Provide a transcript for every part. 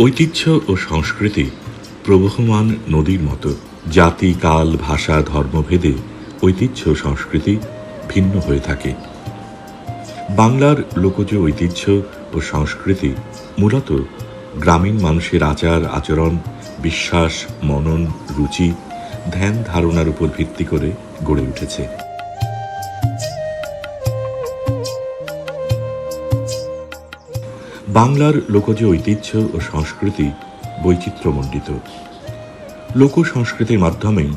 ঐতিহ্য ও সংস্কৃতি প্রবহমান নদীর মতো। জাতি, কাল, ভাষা, ধর্মভেদে ঐতিহ্য সংস্কৃতি ভিন্ন হয়ে থাকে। বাংলার লোকজ ঐতিহ্য ও সংস্কৃতি মূলত গ্রামীণ মানুষের আচার, আচরণ, বিশ্বাস, মনন, রুচি, ধ্যান ধারণার উপর ভিত্তি করে গড়ে উঠেছে। বাংলার লোকজ ঐতিহ্য ও সংস্কৃতি বৈচিত্র্যমণ্ডিত। লোক সংস্কৃতির মাধ্যমেই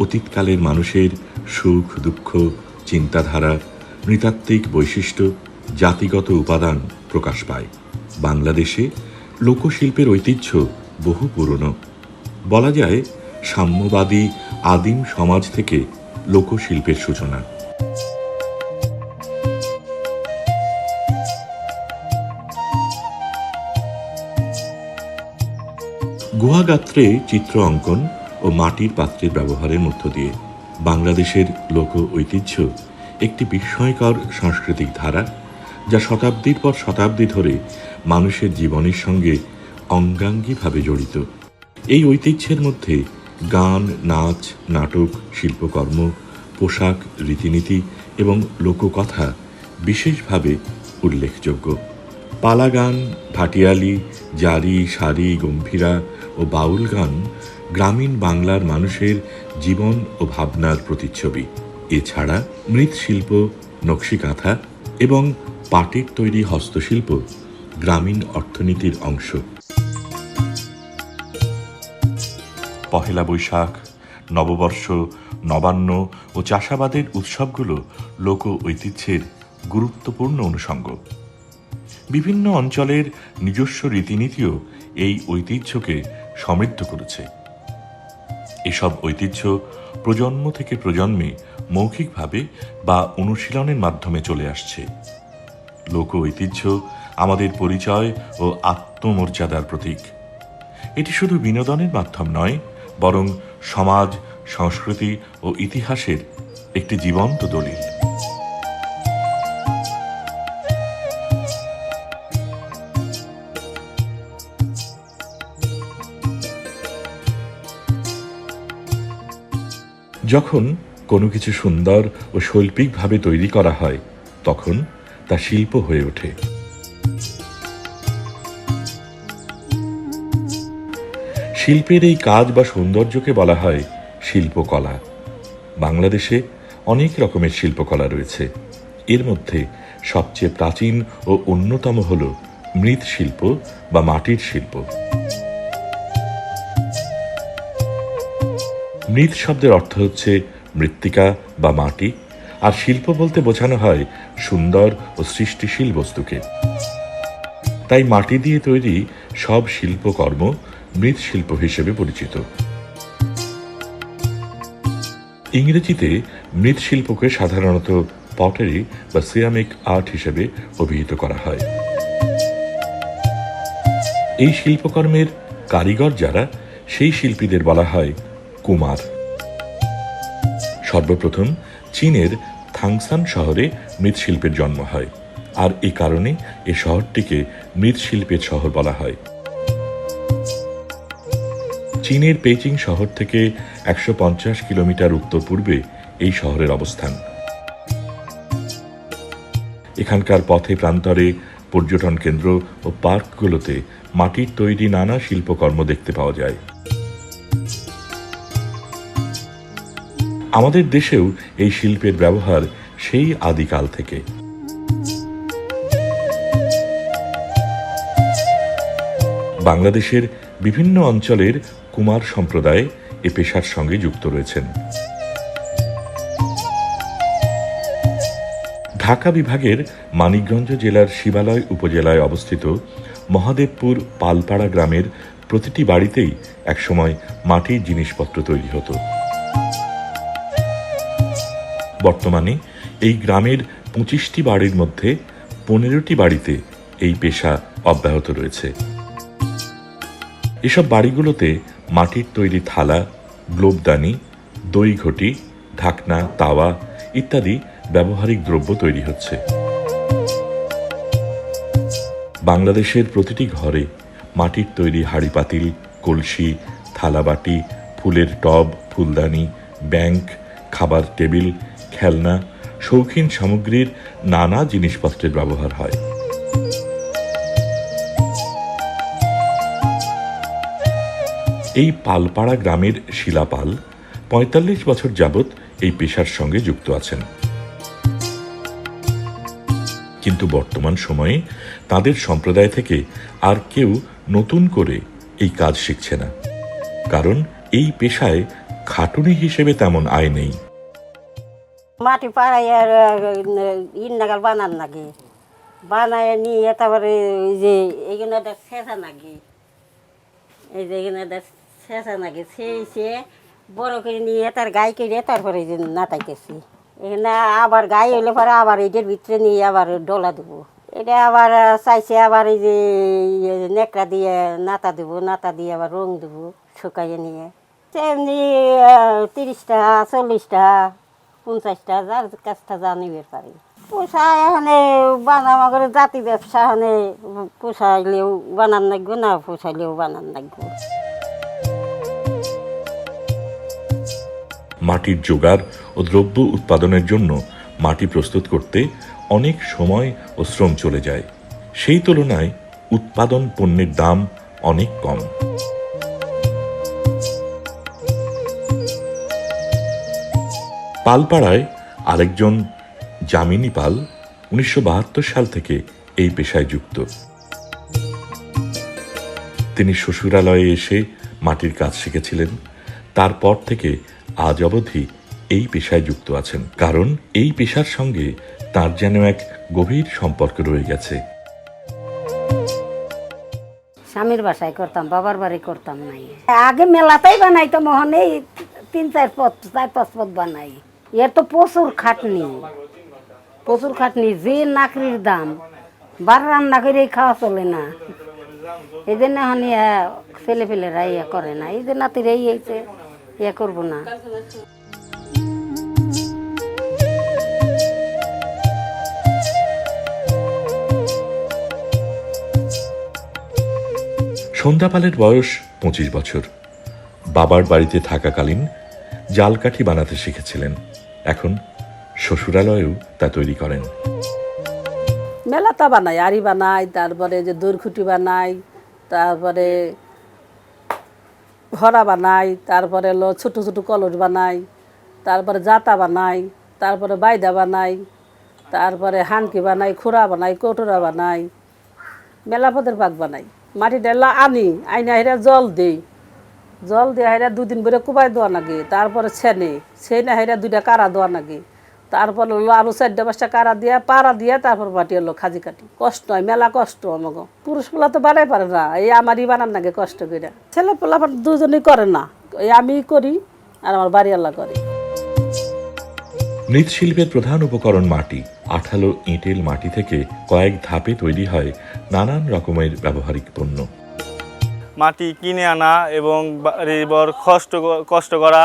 অতীতকালের মানুষের সুখ, দুঃখ, চিন্তাধারা, নৃতাত্ত্বিক বৈশিষ্ট্য, জাতিগত উপাদান প্রকাশ পায়। বাংলাদেশে লোকশিল্পের ঐতিহ্য বহু পুরনো। বলা যায়, সাম্যবাদী আদিম সমাজ থেকে লোকশিল্পের সূচনা। গুহাগাত্রে চিত্র অঙ্কন ও মাটির পাত্রের ব্যবহারের মধ্য দিয়ে বাংলাদেশের লোক ঐতিহ্য একটি বিস্ময়কর সাংস্কৃতিক ধারা যা শতাব্দীর পর শতাব্দী ধরে মানুষের জীবনের সঙ্গে অঙ্গাঙ্গিভাবে জড়িত। এই ঐতিহ্যের মধ্যে গান, নাচ, নাটক, শিল্পকর্ম, পোশাক, রীতিনীতি এবং লোককথা বিশেষভাবে উল্লেখযোগ্য। পালা গান ভাটিয়ালি, জারি, সারি, গম্ভীরা ও বাউল গান গ্রামীণ বাংলার মানুষের জীবন ও ভাবনার প্রতিচ্ছবি। এছাড়া মৃৎশিল্প, নকশিকাঁথা এবং পাটের তৈরি হস্তশিল্প গ্রামীণ অর্থনীতির অংশ। পহেলা বৈশাখ, নববর্ষ, নবান্ন ও চাষাবাদের উৎসবগুলো লোক ঐতিহ্যের গুরুত্বপূর্ণ অনুষঙ্গ। বিভিন্ন অঞ্চলের নিজস্ব রীতিনীতিও এই ঐতিহ্যকে সমৃদ্ধ করেছে। এসব ঐতিহ্য প্রজন্ম থেকে প্রজন্মে মৌখিকভাবে বা অনুশীলনের মাধ্যমে চলে আসছে। লোক ঐতিহ্য আমাদের পরিচয় ও আত্মমর্যাদার প্রতীক। এটি শুধু বিনোদনের মাধ্যম নয়, বরং সমাজ, সংস্কৃতি ও ইতিহাসের একটি জীবন্ত দলিল। যখন কোনো কিছু সুন্দর ও শৈল্পিকভাবে তৈরি করা হয়, তখন তা শিল্প হয়ে ওঠে। শিল্পের এই কাজ বা সৌন্দর্যকে বলা হয় শিল্পকলা। বাংলাদেশে অনেক রকমের শিল্পকলা রয়েছে। এর মধ্যে সবচেয়ে প্রাচীন ও অন্যতম হল মৃৎশিল্প বা মাটির শিল্প। মৃৎ শব্দের অর্থ হচ্ছে মৃত্তিকা বা মাটি, আর শিল্প বলতে বোঝানো হয় সুন্দর ও সৃষ্টিশীল বস্তুকে। তাই মাটি দিয়ে তৈরি সব শিল্পকর্ম মৃৎশিল্প হিসেবে পরিচিত। ইংরেজিতে মৃৎশিল্পকে সাধারণত পটারি বা সিরামিক আর্ট হিসেবে অভিহিত করা হয়। এই শিল্পকর্মের কারিগর যারা, সেই শিল্পীদের বলা হয় কুমার। সর্বপ্রথম চীনের থাংসান শহরে মৃৎশিল্পের জন্ম হয়, আর এ কারণে এ শহরটিকে মৃৎশিল্পের শহর বলা হয়। চীনের পেইচিং শহর থেকে একশো পঞ্চাশ কিলোমিটার উত্তর পূর্বে এই শহরের অবস্থান। এখানকার পথে প্রান্তরে পর্যটন কেন্দ্র ও পার্কগুলোতে মাটির তৈরি নানা শিল্পকর্ম দেখতে পাওয়া যায়। আমাদের দেশেও এই শিল্পের ব্যবহার সেই আদিকাল থেকে। বাংলাদেশের বিভিন্ন অঞ্চলের কুমার সম্প্রদায় এ পেশার সঙ্গে যুক্ত রয়েছেন। ঢাকা বিভাগের মানিকগঞ্জ জেলার শিবালয় উপজেলায় অবস্থিত মহাদেবপুর পালপাড়া গ্রামের প্রতিটি বাড়িতেই একসময় মাটির জিনিসপত্র তৈরি হতো। বর্তমানে এই গ্রামের পঁচিশটি বাড়ির মধ্যে পনেরোটি বাড়িতে এই পেশা অব্যাহত রয়েছে। এসব বাড়িগুলোতে মাটির তৈরি থালা, গ্লোবদানি দই ঘটি ঢাকনা, তাওয়া ইত্যাদি ব্যবহারিক দ্রব্য তৈরি হচ্ছে। বাংলাদেশের প্রতিটি ঘরে মাটির তৈরি হাড়ি পাতিল, কলসি, থালাবাটি, ফুলের টব, ফুলদানি, ব্যাংক, খাবার টেবিল খেলনা, শৌখিন সামগ্রীর নানা জিনিসপত্রের ব্যবহার হয়। এই পালপাড়া গ্রামের শিলাপাল পঁয়তাল্লিশ বছর যাবৎ এই পেশার সঙ্গে যুক্ত আছেন। কিন্তু বর্তমান সময়ে তাদের সম্প্রদায় থেকে আর কেউ নতুন করে এই কাজ শিখছে না। কারণ এই পেশায় খাটুনি হিসেবে তেমন আয় নেই। মাটি পাড়াই আর ইন নাগাল বানান নাকি বানায় নিয়ে তারপরে ওই যে এইখানে একটা শেষা নাকি এই যে এখানে একটা শেষা নাকি সেই সে বড় করে নিয়ে তার গাই করে তারপরে যে নাটাইতেছি এখানে আবার গাই হইলে পরে আবার এটার ভিতরে নিয়ে আবার ডলা দেবো। এটা আবার চাইছে আবার এই যে ইয়ে নেকড়া দিয়ে নাতা দেবো, নাতা দিয়ে আবার রং দেবো শুকাইয়ে নিয়ে। তেমনি তিরিশটা, চল্লিশটা পঞ্চাশটা যার কাছটা জানিবের পারি। পোষা এখানে বানামা করে জাতি ব্যবসা এখানে পোষাইলেও বানান লাগবে, না পোষাইলেও বানান লাগবে। মাটির জোগাড় ও দ্রব্য উৎপাদনের জন্য মাটি প্রস্তুত করতে অনেক সময় ও শ্রম চলে যায়। সেই তুলনায় উৎপাদন পণ্যের দাম অনেক কম। পালপাড়ায় আরেকজন যামিনী পাল উনিশশো বাহাত্তর সাল থেকে এই পেশায় যুক্ত। তিনি শ্বশুরালয়ে এসে মাটির কাজ শিখেছিলেন। তারপর থেকে আজ অবধি এই পেশায় যুক্ত আছেন। কারণ এই পেশার সঙ্গে তার যেন এক গভীর সম্পর্ক রয়ে গেছে। স্বামীর বাসায় করতাম, বাবার বাড়ি করতাম নাই। আগে মেলাতেই বানাইতো মোহনে তিন চার পথ, চার পাঁচ পথ বানাই। এর তো প্রচুর খাটনি। প্রচুর খাটনি, যে নাকরির দাম, বার রান্না করে খাওয়া চলে না। এই জন্য এখন ইয়া ছেলে ফেলেরা ইয়ে করে না। এই যে নাতিরা ইয়েছে ইয়ে করব না। সন্ধ্যাপালের বয়স পঁচিশ বছর। বাবার বাড়িতে থাকাকালীন জালকাঠি বানাতে শিখেছিলেন। এখন শ্বশুরালয়েও তা তৈরি করেন। মেলাতা বানাই আড়ি বানাই তারপরে যে দৈরখুটি বানাই তারপরে হরা বানাই তারপরে হলো ছোটো ছোটো কলস বানাই তারপরে জাতা বানাই তারপরে বাইদা বানাই তারপরে হানকি বানাই খুরা বানাই কটোরা বানাই মেলা পদের পাক বানাই মাটি ডালা আনি, আইনা হেরা জল দেই। জল দিয়ে হাইরা দুদিন ভরে কুবাই দেওয়া নাগে তারপরে ছেনে ছেনে হাইরা দুইটা কারা দেওয়া নাগে তারপর হলো আরও চারটা পাঁচটা কারা দিয়া, পাড়া দিয়া তারপর মাটি হলো খাজি কাটি। কষ্ট হয়, মেলা কষ্ট আমাকে পুরুষ পোলা তো বানাই পারে না, এই আমারই বানান নাগে কষ্ট করে ছেলে পোলা দুজনেই করে না, এই আমি করি আর আমার বাড়ি আল্লাহ করে। মৃৎশিল্পের প্রধান উপকরণ মাটি, আঠালো ইঁটেল মাটি থেকে কয়েক ধাপে তৈরি হয় নানান রকমের ব্যবহারিক পণ্য। মাটি কিনে আনা এবং এবার কষ্ট কষ্ট করা,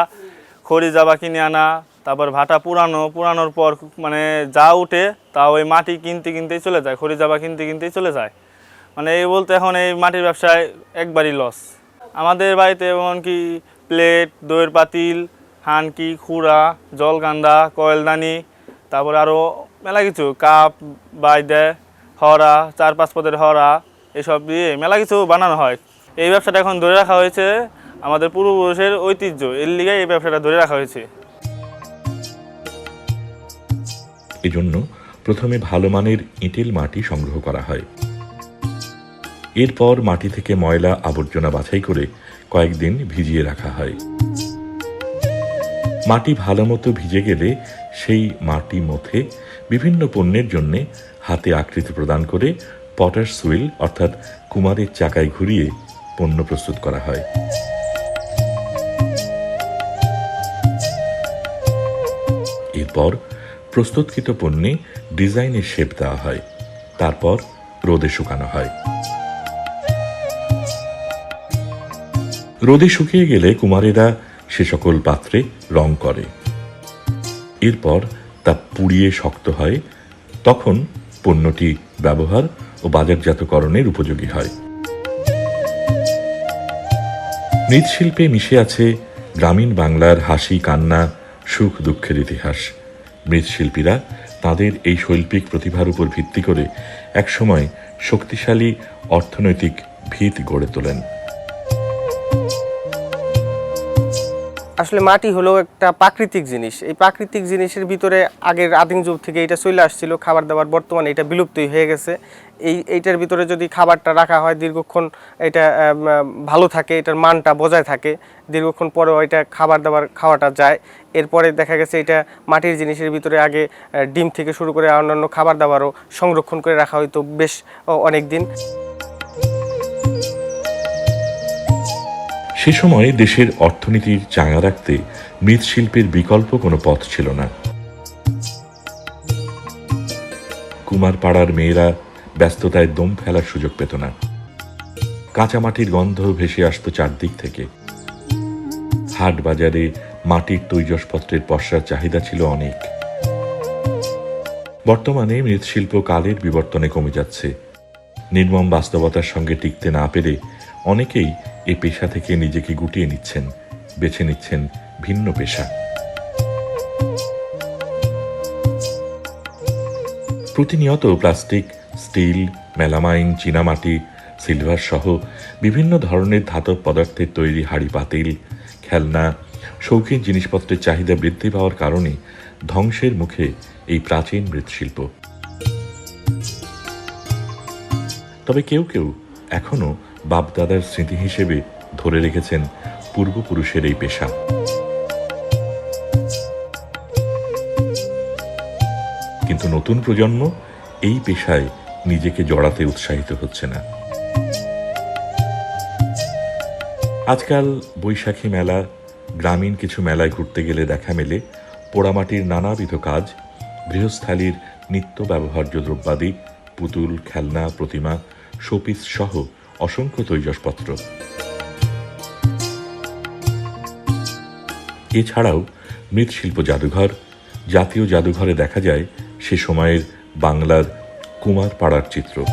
খড়ি জাবা কিনে আনা, তারপর ভাটা পুরানো, পুরানোর পর মানে যা উঠে তা ওই মাটি কিনতে কিনতেই চলে যায়, খড়ি জাবা কিনতে কিনতেই চলে যায়। মানে এই বলতে এখন এই মাটির ব্যবসায় একবারই লস আমাদের বাড়িতে এমনকি প্লেট দইয়ের পাতিল, হানকি, খুঁড়া জলগান্দা কয়েলদানি, তারপর আরও মেলা কিছু, কাপ, বাইদে, হরা, চার পাঁচ পদের হরা, এসব দিয়ে মেলা কিছু বানানো হয়। এই ব্যবসাটা এখন ধরে রাখা হয়েছে আমাদের পূর্বপুরুষের ঐতিহ্য। এর লিগে এই ব্যবসাটা ধরে রাখা হয়েছে। এজন্য প্রথমে ভালো মানের ইটেল মাটি সংগ্রহ করা হয়। এরপর মাটি থেকে ময়লা আবর্জনা বাছাই করে কয়েকদিন ভিজিয়ে রাখা হয়। মাটি ভালো মতো ভিজে গেলে সেই মাটি মথে বিভিন্ন পণ্যের জন্য হাতে আকৃতি প্রদান করে পটাশ সুইল অর্থাৎ কুমারের চাকায় ঘুরিয়ে পণ্য প্রস্তুত করা হয়। এরপর প্রস্তুতকৃত পণ্যে ডিজাইনের শেপ দেওয়া হয়। তারপর রোদে শুকানো হয়। রোদে শুকিয়ে গেলে কুমারেরা সে সকল পাত্রে রং করে। এরপর তা পুড়িয়ে শক্ত হয়। তখন পণ্যটি ব্যবহার ও বাজারজাতকরণের উপযোগী হয়। মৃৎশিল্পে মিশে আছে গ্রামীণ বাংলার হাসি, কান্না, সুখ, দুঃখের ইতিহাস। মৃৎশিল্পীরা তাদের এই শৈল্পিক প্রতিভার উপর ভিত্তি করে একসময় শক্তিশালী অর্থনৈতিক ভিত গড়ে তোলেন। আসলে মাটি হলো একটা প্রাকৃতিক জিনিস। এই প্রাকৃতিক জিনিসের ভিতরে আগের আদিম যুগ থেকে এটা চলে আসছিল, খাবার দাবার বর্তমানে এটা বিলুপ্তই হয়ে গেছে। এই, এইটার ভিতরে যদি খাবারটা রাখা হয়, দীর্ঘক্ষণ এটা ভালো থাকে, এটার মানটা বজায় থাকে, দীর্ঘক্ষণ পরেও এটা খাবার দাবার খাওয়াটা যায়। এরপরে দেখা গেছে এটা মাটির জিনিসের ভিতরে আগে ডিম থেকে শুরু করে অন্যান্য খাবার দাবারও সংরক্ষণ করে রাখা হয়তো বেশ অনেক দিন সে সময় দেশের অর্থনীতির চাঙা রাখতে মৃৎশিল্পের বিকল্প কোনো পথ ছিল না। কুমারপাড়ার মেয়েরা ব্যস্ততায় দম ফেলার সুযোগ পেত না। কাঁচামাটির গন্ধ ভেসে আসতো চারদিক থেকে। হাট বাজারে মাটির তৈজসপত্রের পশ্চার চাহিদা ছিল অনেক। বর্তমানে মৃৎশিল্প কালের বিবর্তনে কমে যাচ্ছে। নির্মম বাস্তবতার সঙ্গে টিকতে না পেরে অনেকেই এ পেশা থেকে নিজেকে গুটিয়ে নিচ্ছেন, বেছে নিচ্ছেন ভিন্ন পেশা। প্রতিনিয়ত প্লাস্টিক, স্টিল, মেলামাইন, চীনামাটি, সিলভার সহ বিভিন্ন ধরনের ধাতব পদার্থের তৈরি হাড়ি পাতিল, খেলনা, শৌখিন জিনিসপত্রের চাহিদা বৃদ্ধি পাওয়ার কারণে ধ্বংসের মুখে এই প্রাচীন মৃৎশিল্প। তবে কেউ কেউ এখনও বাপদাদার স্মৃতি হিসেবে ধরে রেখেছেন পূর্বপুরুষের এই পেশা। কিন্তু নতুন প্রজন্ম এই পেশায় নিজেকে জড়াতে উৎসাহিত হচ্ছে না। আজকাল বৈশাখী মেলা, গ্রামীণ কিছু মেলায় ঘুরতে গেলে দেখা মেলে পোড়ামাটির নানাবিধ কাজ, গৃহস্থালীর নিত্য ব্যবহার্য দ্রব্যাদি, পুতুল, খেলনা, প্রতিমা, শোপিস সহ অসংখ্য তৈজসপত্র। এছাড়াও মৃৎশিল্প জাদুঘর, জাতীয় জাদুঘরে দেখা যায় সে সময়ের বাংলার কুমারপাড়ার চিত্র।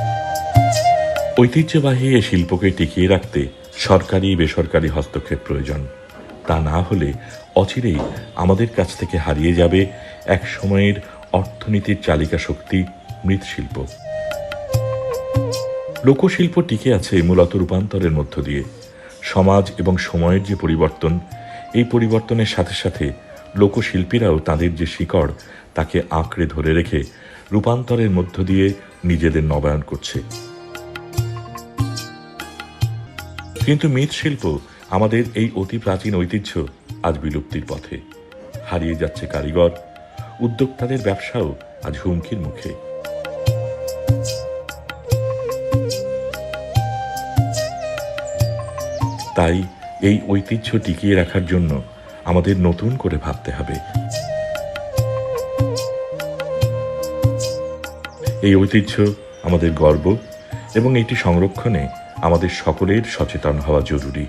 ঐতিহ্যবাহী এ শিল্পকে টিকিয়ে রাখতে সরকারি, বেসরকারি হস্তক্ষেপ প্রয়োজন। তা না হলে অচিরেই আমাদের কাছ থেকে হারিয়ে যাবে এক সময়ের অর্থনীতির চালিকা শক্তি মৃৎশিল্প। লোকশিল্প টিকে আছে মূলত রূপান্তরের মধ্য দিয়ে। সমাজ এবং সময়ের যে পরিবর্তন, এই পরিবর্তনের সাথে সাথে লোকশিল্পীরাও তাদের যে শিকড়, তাকে আঁকড়ে ধরে রেখে রূপান্তরের মধ্য দিয়ে নিজেদের নবায়ন করছে। কিন্তু মৃৎশিল্প আমাদের এই অতি প্রাচীন ঐতিহ্য আজ বিলুপ্তির পথে। হারিয়ে যাচ্ছে কারিগর, উদ্যোক্তাদের ব্যবসাও আজ হুমকির মুখে। তাই এই ঐতিহ্য টিকিয়ে রাখার জন্য আমাদের নতুন করে ভাবতে হবে। এই ঐতিহ্য আমাদের গর্ব এবং এটি সংরক্ষণে আমাদের সকলের সচেতন হওয়া জরুরি।